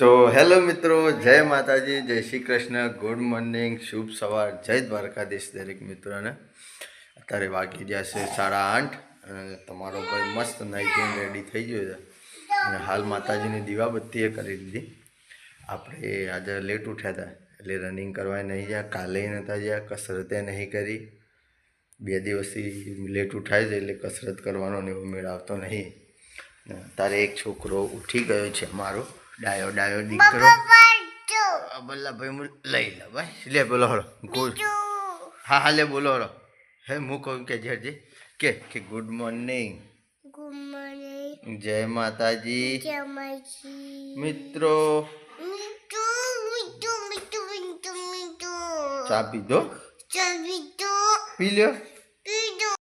તો હેલો મિત્રો, જય માતાજી, જય શ્રી કૃષ્ણ. ગુડ મોર્નિંગ શુભ સવાર. જય દ્વારકાધીશ દરેક મિત્રોને. અત્યારે વાગી ગયા છે સાડા આઠ અને તમારો ભાઈ મસ્ત નાઈ ધોઈને રેડી થઈ ગયો છે. અને હાલ માતાજીની દીવાબત્તીએ કરી દીધી. આપણે આજે લેટ ઉઠ્યા હતા, એટલે રનિંગ કરવા નહીં ગયા. કાલે નહોતા ગયા, કસરતે નહીં કરી. બે દિવસથી લેટ ઉઠાય છે, એટલે કસરત કરવાનો ને એવો મેળ આવતો નહીં. તારે એક છોકરો ઉઠી ગયો છે મારો. ડાયો ડાયો દીકરો. આ બલ્લા ભાઈ હું લઈ લે ભાઈ. લે બોલો હળો. ગુડ હા હા લે બોલો હળો. હે હું કહું કે જજે કે કે ગુડ મોર્નિંગ ગુડ મોર્નિંગ જય માતાજી. મિત્રો. Mitu, mitu, mitu, mitu, mitu. ચા પીધો. પી લ્યો.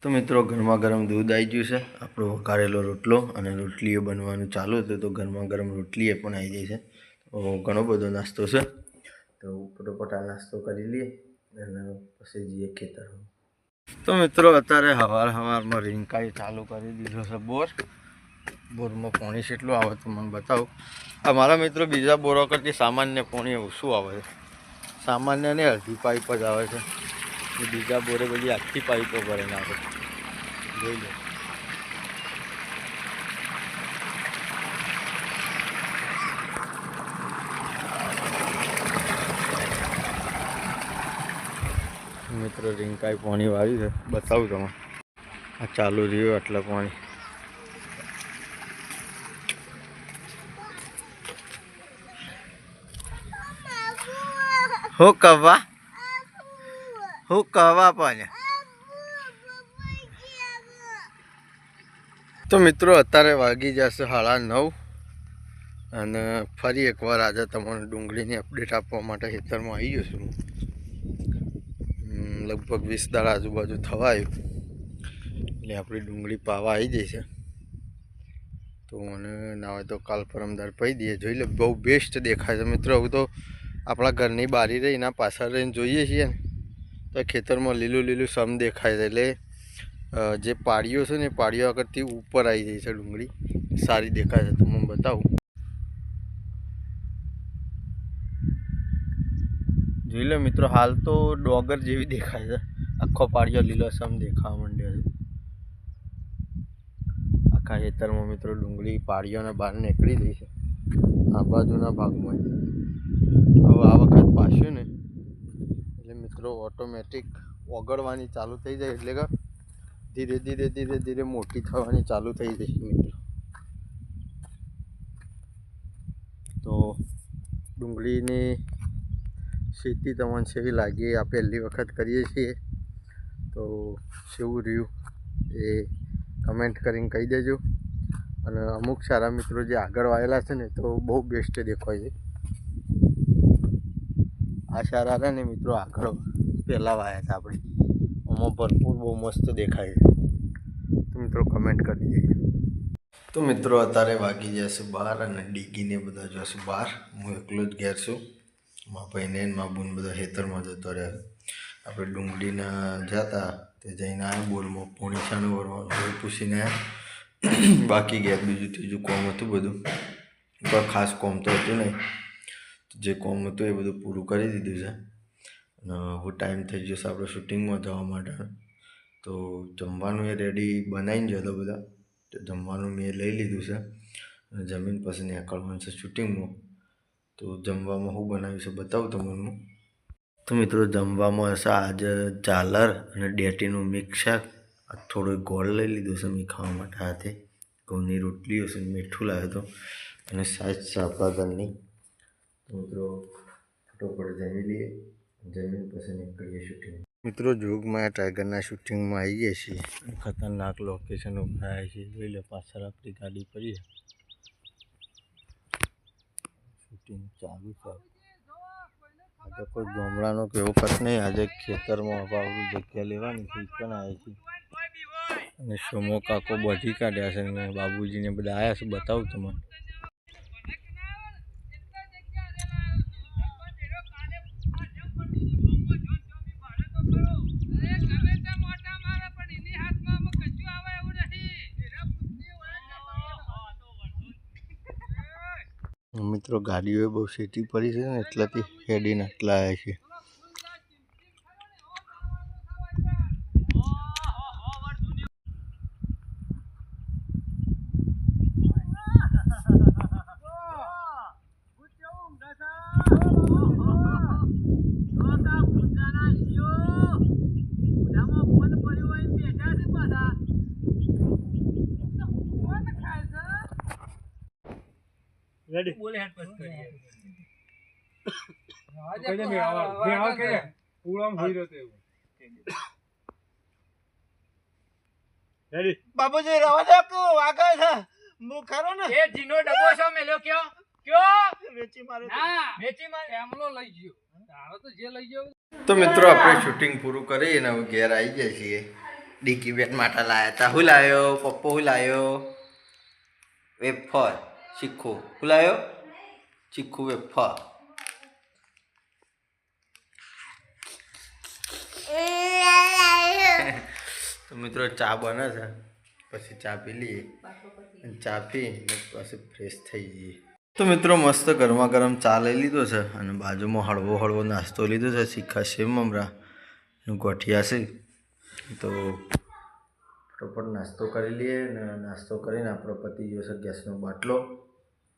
તો મિત્રો ગરમા ગરમ દૂધ આવી ગયું છે. આપણો વઘારેલો રોટલો અને રોટલીઓ બનવાનું ચાલુ હતું તો ગરમા ગરમ રોટલીએ પણ આવી જાય છે. ઘણો બધો નાસ્તો છે. તો ફટોફટ આ નાસ્તો કરી લઈએ અને પછી જઈએ ખેતર. તો મિત્રો, અત્યારે હવાર હવારમાં રીંકાઈ ચાલુ કરી દીધો છે બોર. બોરમાં પોણી કેટલું આવે તો મને બતાવું. મારા મિત્રો, બીજા બોરો કરતી સામાન્ય પોણી ઓછું આવે છે. સામાન્ય ને અડધી પાઇપ જ આવે છે. બીજા બોરે બધી આખી પાઇપો ભરે નાખે. જોઈ લો. મિત્રો રીંકાઈ પાણી વાવ્યું છે. બતાવું તમે આ ચાલુ રહ્યું આટલા પાણી. હો કવા હો કહવા પણ. તો મિત્રો, અત્યારે વાગી જશે સાડા નવ અને ફરી એકવાર આજે તમને ડુંગળીની અપડેટ આપવા માટે ખેતરમાં આવી ગયો છું. લગભગ વીસ દાડા આજુબાજુ થવા આવ્યું એટલે આપણી ડુંગળી પાવા આવી જઈ છે. તો મને ના હોય તો કાલ પરમદાર પહી દઈએ. જોઈ લે, બહુ બેસ્ટ દેખાય છે. મિત્રો, હવે તો આપણા ઘરની બારી રહી એના પાછળ રહીને જોઈએ છીએ ને. ખેતરમાં લીલું લીલું સમ દેખાય છે એટલે જે પાડીઓ છે ને પાડીઓ આગળથી ઉપર આવી જાય છે ડુંગળી. સારી દેખાય છે, તમને બતાવું. જોઈ લો મિત્રો, હાલ તો ડોગર જેવી દેખાય છે. આખો પાડીઓ લીલોસમ દેખાવા માંડ્યો છે. આખા ખેતરમાં મિત્રો ડુંગળી પાડીઓને બહાર નીકળી ગઈ છે. આ બાજુના ભાગમાં. હવે આ વખત પાછું ને મિત્રો ઓટોમેટિક ઓગળવાની ચાલુ થઈ જાય એટલે કે ધીરે ધીરે ધીરે ધીરે મોટી થવાની ચાલુ થઈ જશે મિત્રો. તો ડુંગળીની ખેતી તમને સેવી લાગી, આ પહેલી વખત કરીએ છીએ. તો શું રહ્યું એ કમેન્ટ કરીને કહી દેજો. અને અમુક સારા મિત્રો જે આગળ વાયેલા છે ને, તો બહુ બેસ્ટ દેખાય છે. આ સારા ને મિત્રો આગળ. પહેલાં વાયા હતા આપણે. આમાં ભરપૂર બહુ મસ્ત દેખાય તો મિત્રો કમેન્ટ કરી દેજો. તો મિત્રો અત્યારે વાગી જશે બહાર અને ડીગીને બધા જશું બહાર હું એકલો જ ઘેર છું. મારા ભાઈને મારા બુન બધા ખેતરમાં જતો રહ્યા આપણે ડુંગળીના જતા તે જઈને આવ્યા બોરમાં પોણી છાણું ભરવાનું કોઈ પૂછીને બાકી ગયા બીજું ત્રીજું કોમ હતું બધું. પણ ખાસ કોમ તો હતું નહીં. જે કોમ હતું એ બધું પૂરું કરી દીધું છે. હવે ટાઈમ થઈ ગયો છે આપણે શૂટિંગમાં જવા માટે. તો જમવાનું એ રેડી બનાવીને જતો બધા. તો જમવાનું મેં લઈ લીધું છે. અને જમીન પછી નીકળવાનું છે શૂટિંગમાં તો જમવામાં શું બનાવ્યું છે બતાવું તમને. તો મિત્રો, જમવામાં હશે આજે ઝાલર અને ડેટીનું મિક્સ શાક. થોડું ગોળ લઈ લીધું છે મેં ખાવા માટે હાથે. ઘઉંની રોટલી હશે મીઠું લાવ્યો હતો. અને સાજ આપણા ઘરની. તો મિત્રો, ફટોફટ જમી લઈએ. જમીન પછી નીકળીએ શૂટિંગ મિત્રો, જોગમાં ટાઈગરના શૂટિંગમાં આવી ગયા છીએ. ખતરનાક લોકેશન ઉપર આવ્યા છીએ જોઈ લે, પાછળ આપણી ગાડી પડી છે. શૂટિંગ ચાલુ છે. આજે કોઈ ગામડાનો કેવો કટ નહીં. આજે ખેતરમાં વાવડું જગ્યા લેવાની છે પણ આવે છે. અને સોમો કાકો બધી કાઢ્યા છે અને બાબુજીને બધા આવ્યા છે, બતાવું તમને. મિત્રો ગાડીઓ બહુ સેટી પડી છે ને એટલાથી હેડીને આટલા આવ્યા છે. બાબુજી રવા દો કે વાગે છે. હું ખરો ને? એ જીનો ડબ્બો છો મેલ્યો કયો. કયો? વેચી મારે ના. વેચી માં એમલો લઈ ગયો. તારો તો જે લઈ ગયો. તો મિત્રો આપણે શૂટિંગ પૂરું કરી અને ઘેર આવી ગયા છીએ. ડીકી બેટ માટે લાયા હતા હું લાયો? પપ્પો હું લાયો? વેફર. ચીખું. હું લાયો? ચીખું વેફર. તો મિત્રો ચા બને છે. પછી ચા પી લઈએ. ચા પી પછી ફ્રેશ થઈ જઈએ. તો મિત્રો મસ્ત ગરમા ગરમ ચા લઈ લીધો છે અને બાજુમાં હળવો હળવો નાસ્તો લીધો છે. શીખા સેમ મમરા ગોઠિયા છે. તો ફટોફટ નાસ્તો કરી લઈએ અને નાસ્તો કરીને આપણો પતિ જશે ગેસનો બાટલો.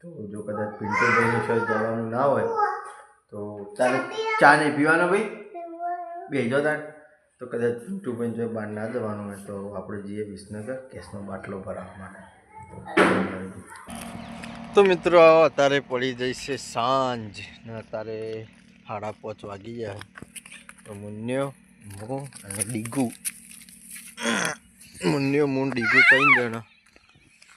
તો જો કદાચ પિન્ટુભાઈની છે જવાનું ના હોય, તો ચાલે. ચા નહીં પીવાનો ભાઈ? બેજો તાર તો કદાચ પિન્ટુભાઈ જો બહાર ના જવાનું હોય તો આપણે જઈએ વિસનગર કેસનો બાટલો ભરાવવા માટે. તો મિત્રો, અત્યારે પડી જઈશે સાંજ ને અત્યારે સાડા પાંચ વાગી જાય તો મુન્યો, મો અને ડીગુ. મુન્યો, મું ડીગુ ત્રણ જણા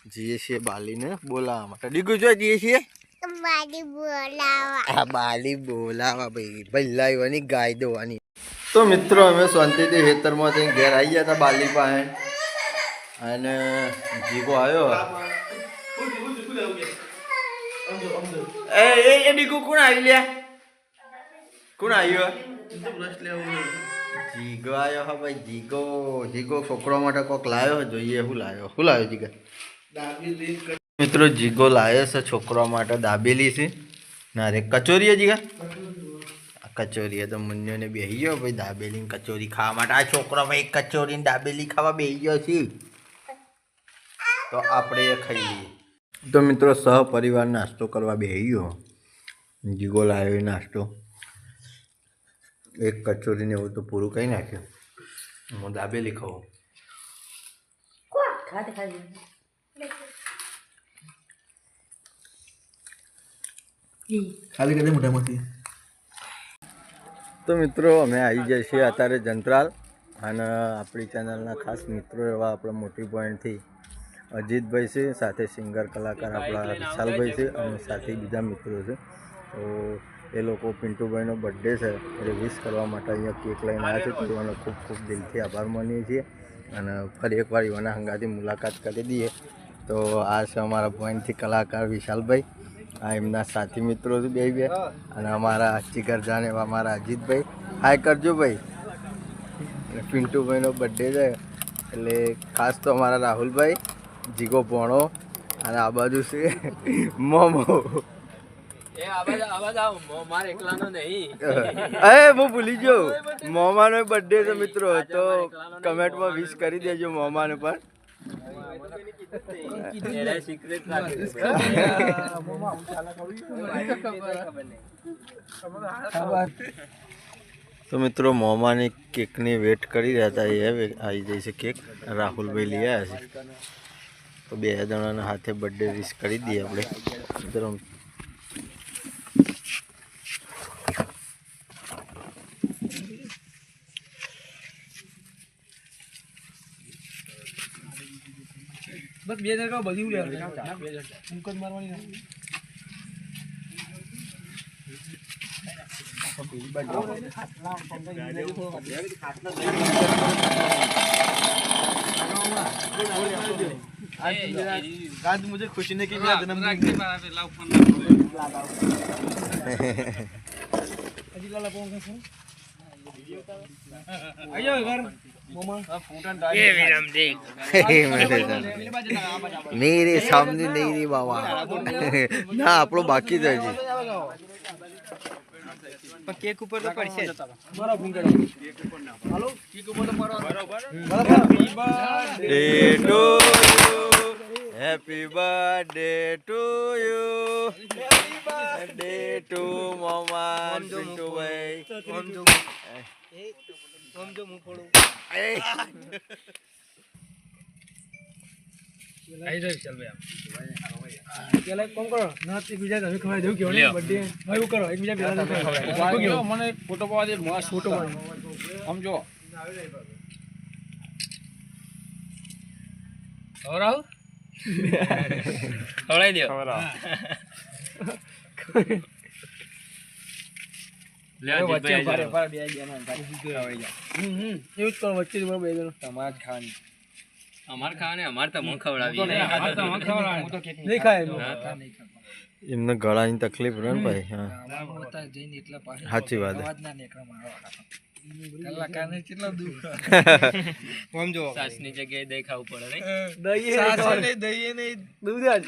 જઈએ છીએ બાલીને બોલાવવા માટે. ડીગુ, જો જઈએ છીએ? મારી બોલાવા આ બાલી બોલાવા ભાઈ ભાઈ લાવવાની ગાય દોવાની તો મિત્રો અમે શાંતિથી ખેતરમાં જઈને ઘેર આવી ગયા હતા બાલી પાસે અને જીગો આવ્યો એ એ એ ડીગુ કોણ આવી લ્યા કોણ આવ્યો જીગો આવ્યો હા ભાઈ જીગો જીગો છોકરો માટે કોક લાવ્યો જોઈએ શું લાવ્યો શું લાવ્યો જીગા મિત્રો, જીગો લાવ્યો છે છોકરા માટે દાબેલી છે. ના રે કચોરી હે જીગા? આ કચોરી તો મુંજોને બેહી ગયો ભાઈ દાબેલી કચોરી ખાવા માટે. આ છોકરો ભાઈ કચોરી દાબેલી ખાવા બેહી ગયો છે. તો આપણે એ ખાઈ લઈએ. તો મિત્રો, સહપરિવાર નાસ્તો કરવા બેહી ગયો જીગો લાવ્યો નાસ્તો. એક કચોરીને એવું તો પૂરું કહી નાખ્યું. હું દાબેલી ખાઉં. ખાલી કરી મોટામાંથી તો મિત્રો, અમે આવી જઈએ છીએ અત્યારે જંત્રાલ અને આપણી ચેનલના ખાસ મિત્રો એવા આપણા મોટી પોઈન્ટથી અજીતભાઈ છે, સાથે સિંગર કલાકાર આપણા વિશાલભાઈ છે અને સાથે બીજા મિત્રો છે. તો એ લોકો પિન્ટુભાઈનો બર્થડે છે, એટલે વિશ કરવા માટે અહીંયા કેક લઈને આવ્યા છે. તો એનો ખૂબ ખૂબ દિલથી આભાર માનીએ છીએ અને ફરી એકવાર એવાના હંગાથી મુલાકાત કરી દઈએ. તો આ છે અમારા પોઈન્ટથી કલાકાર વિશાલભાઈ. આ એમના સાથી મિત્રો છે બે બે. અને અમારા ચિકર જાન એવા અમારા અજીતભાઈ. હાય કરજો ભાઈ. અને પિન્ટુભાઈનો બર્થડે છે. એટલે ખાસ તો અમારા રાહુલભાઈ જીગો પોણો અને આ બાજુ છે મોમો. હું ભૂલી ગયો. મોમાનો બર્થડે છે મિત્રો તો કમેન્ટમાં વિશ કરી દેજો મોમાને પણ. એને સિક્રેટ રાખી તો મિત્રો મોમાની કેકની વેટ કરી રહ્યા હતા. એ હવે આવી જાય છે કેક. રાહુલભાઈ લઈ આવ્યા છે. તો બે જણાના હાથે બર્થડે વિશ કરી દઈએ આપણે. મિત્રો બસ બે હજાર બધી હું લેવાનું બે હજાર મુકદ મારવાની આજ ખુશી ને કેવી મેરે સામને નહીં રે બાબા ના આપણો બાકી જ હજી કેક ઉપર તો પડશે જ. મારા ફોન કરો પેલા ના તે બીજા તમે ખવાય દેવું કેવું બર્થડે હવે એવું કરો. એકબીજા પેલા તમે ખવડાવો. મને ફોટો પડવા દે મસ્ત ફોટો પાડો. આમ જો. ખવડાવું? ખવડાવી દો લે, અમારે ખાવાની અમારે તો હું ખવડાવી ખાય એમને. ગળાની તકલીફ રહે ને ભાઈ હા. સાચી વાત હે. આમ જો સાસની જગ્યાએ દહીં ખાવું પડે નહીં. દહીં નહીં, દૂધ જ.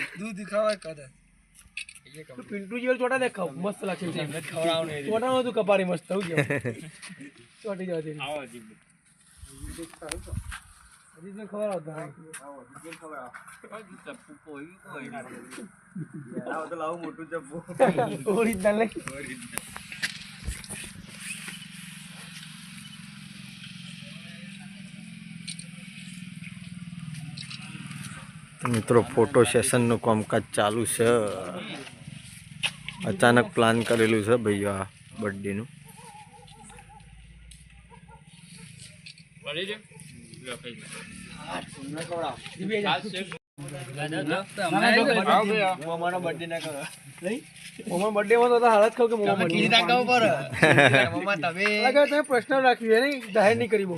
તો પિન્ટુ જેવું ચોટા દેખાવ. મસ્ત લાગશે ચોટાનું હતું કપારી મસ્ત થયું છે ચોટી જવા દે. ખબર આવતા ઓરિજિનલ મિત્રો ફોટો સેશનનું કામકાજ ચાલુ છે. અચાનક પ્લાન કરેલું છે ભાઈઓ આ બર્થડેનું મોમાનો બર્થડે ના કરો મોમા બર્થડે માં તો હાલત ખાવ કે મોમા birthday માં. મોમા તમે પ્રશ્ન રાખ્યું નહીં જાહેર નહીં કરી બહુ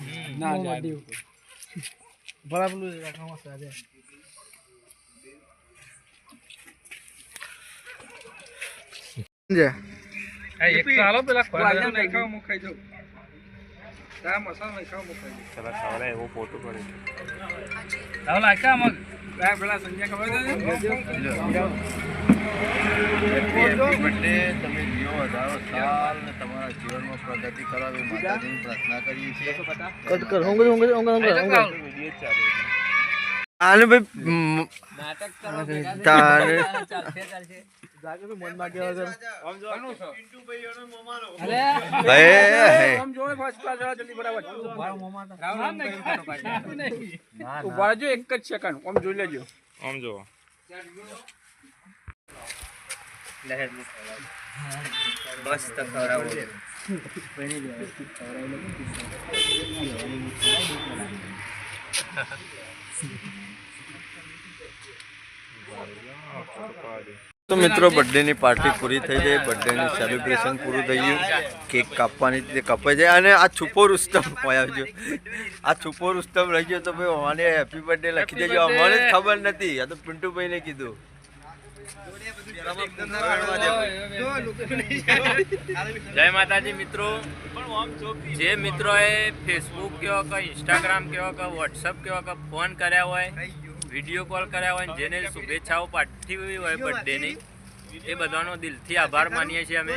ભલા પેલું રાખવામાં સાદે. એક તો હાલો પેલા ખોરાક નહીં ખાવ હું ખાઈ જાઉં. ચા મસાલો નહીં ખાવ હું ખાઈ જાઉં ચાલો લાખા મગ આ પેલા સંજય ખબર છે બર્થડે તમે જીવો હજારો સાલ ને તમારા જીવનમાં પ્રગતિ કરાવે. માતાજીની પ્રાર્થના કરીએ છીએ. કટ કર હોંગે હોંગે હોંગે હોંગે હોંગે આને ભાઈ નાટક કરો તારે. ચાલશે ચાલશે. જાગે તો મન માગે વગર. ભાઈ આમ જો ફર્સ્ટ ક્લાસ વાળા જલ્દી ઊભા રહેજો એક જ સેકન્ડ. આમ જોઈ લેજો. આમ જો મસ્ત ખવડાવું. તો મિત્રો બર્થડેની પાર્ટી પૂરી થઈ ગઈ. બર્થડેનું સેલિબ્રેશન પૂરું થઈ ગયું. કેક કાપવાની તે કપાઈ જાય. અને આ છુપો રુસ્તમ હોય આવજો. આ છુપો રુસ્તમ રહી ગયો તો ભાઈ મને હેપી બર્થડે લખી દેજો. અમને જ ખબર નથી. આ તો પિન્ટુભાઈને કીધું. જય માતાજી મિત્રો. જે મિત્રોએ ફેસબુક કેવા કે ઇન્સ્ટાગ્રામ કેવા કે વોટ્સઅપ કેવા કે ફોન કર્યા હોય વીડિયો કોલ કર્યા હોય જેને શુભેચ્છાઓ પાઠવી હોય બર્થડેની એ બધાનો દિલથી આભાર માનીએ છીએ અમે.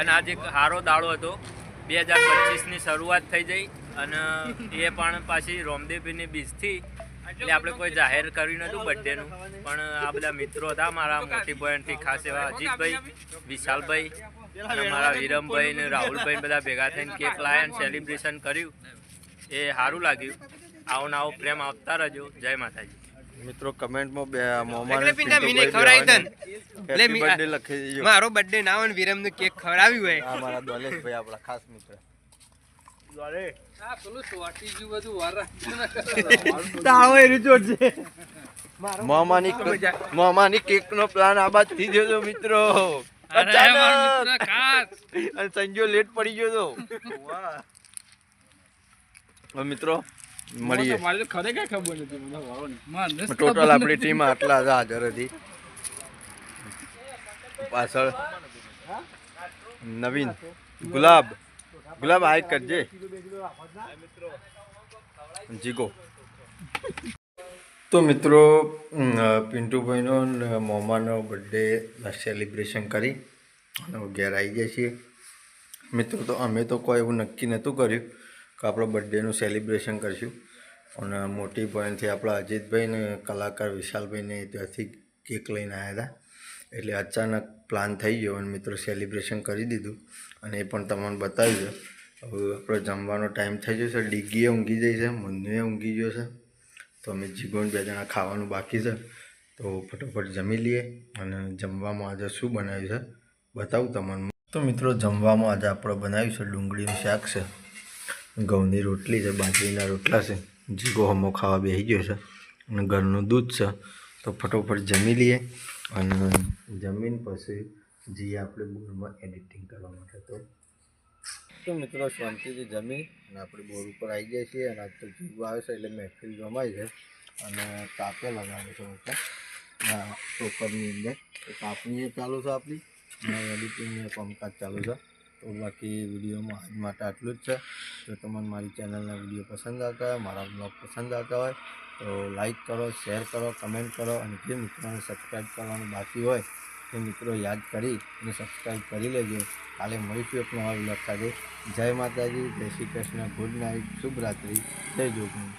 અને આજે એક સારો દાડો હતો. બે હજાર પચીસની શરૂઆત થઈ જઈ અને એ પણ પાછી રોમદેવની બીજથી. એટલે આપણે કોઈ જાહેર કર્યું નહોતું બર્થડેનું. પણ આ બધા મિત્રો હતા મારા મોટી બહેનથી ખાસ એવા અજીતભાઈ વિશાલભાઈ અને મારા વિરમભાઈ ને રાહુલભાઈ બધા ભેગા થઈને કેક લાયા સેલિબ્રેશન કર્યું. એ સારું લાગ્યું. આવો ને આવો પ્રેમ આપતા રહેજો. જય માતાજી. મિત્રો કમેન્ટમાં બે મોમાને પિન્ટા મીને ખવડાવી દન. એટલે બર્થડે લખી દેજો મારો બર્થડે ના હોય વિરમનું કેક ખવડાવ્યું હોય. આ મારા દોલેશભાઈ આપણા ખાસ મિત્ર. આ પેલું સોટી જુ બધું વારા તાળો એ રીતો છે મોમાની મોમાની કેક નો પ્લાન આ બાદ થઈ ગયો તો મિત્રો અચાનક અને સંજો લેટ પડી ગયો તો. મિત્રો મળીએ. મારે તો ખરેખર ખબર નથી મને ટોટલ આપણી ટીમ આટલા જ હાજર હતી. પાછળ નવીન ગુલાબ. ગુલાબ હાઈક કરજે. જીગો. તો મિત્રો પિન્ટુભાઈનો ને મોમાનો બર્થડે સેલિબ્રેશન કરી. અને ઘેર આવી જાય છીએ. મિત્રો તો અમે તો કોઈ એવું નક્કી નહોતું કર્યું. આપણે બર્થડેનું સેલિબ્રેશન કરીશું. અને મોટી પોઈન્ટથી આપણા અજીતભાઈને કલાકાર વિશાલભાઈને ત્યાંથી કેક લઈને આવ્યા હતા. એટલે અચાનક પ્લાન થઈ ગયો અને મિત્રો સેલિબ્રેશન કરી દીધું. અને એ પણ તમને બતાવ્યું છે હવે આપણો જમવાનો ટાઈમ થઈ ગયો છે. ડીગીએ ઊંઘી જઈ છે. મન્નુએ ઊંઘી ગયો છે. તો અમે જીગોન બે જણા ખાવાનું બાકી છે. તો ફટોફટ જમી લઈએ. અને જમવામાં આજે શું બનાવ્યું છે? બતાવું તમને. તો મિત્રો જમવામાં આજે આપણે બનાવ્યું છે ડુંગળીનું શાક છે. ઘઉંની રોટલી છે, બાજરીના રોટલા છે. જીગો હમો ખાવા બેસી ગયો છે અને ઘરનું દૂધ છે. તો ફટોફટ જમી લઈએ અને જમીન પછી જઈએ આપણે બોરમાં એડિટિંગ કરવા માટે તો તો મિત્રો શાંતિથી જમી અને આપણે બોર ઉપર આવી ગયા છીએ અને આજ તો જીગો આવે છે એટલે મહેફિલ જમાય છે અને કાપે લગાવે છે એટલે ટોકરની અંદર. કાપણી ચાલુ છે આપણી. અને એડિટિંગનું કામકાજ ચાલુ છે. તો બાકી વિડીયોમાં આજ માટે આટલું જ છે. જો તમને મારી ચેનલના વીડિયો પસંદ આવતા હોય, મારા બ્લોગ પસંદ આવતા હોય, તો લાઈક કરો, શેર કરો, કમેન્ટ કરો અને જે મિત્રોને સબસ્ક્રાઈબ કરવાનું બાકી હોય તે મિત્રો યાદ કરી અને સબસ્ક્રાઈબ કરી લેજો. કાલે મળીશું એક નવા બ્લોગ સાથે જય માતાજી, જય શ્રી કૃષ્ણ, ગુડ નાઇટ, શુભ રાત્રિ, જય જોગણી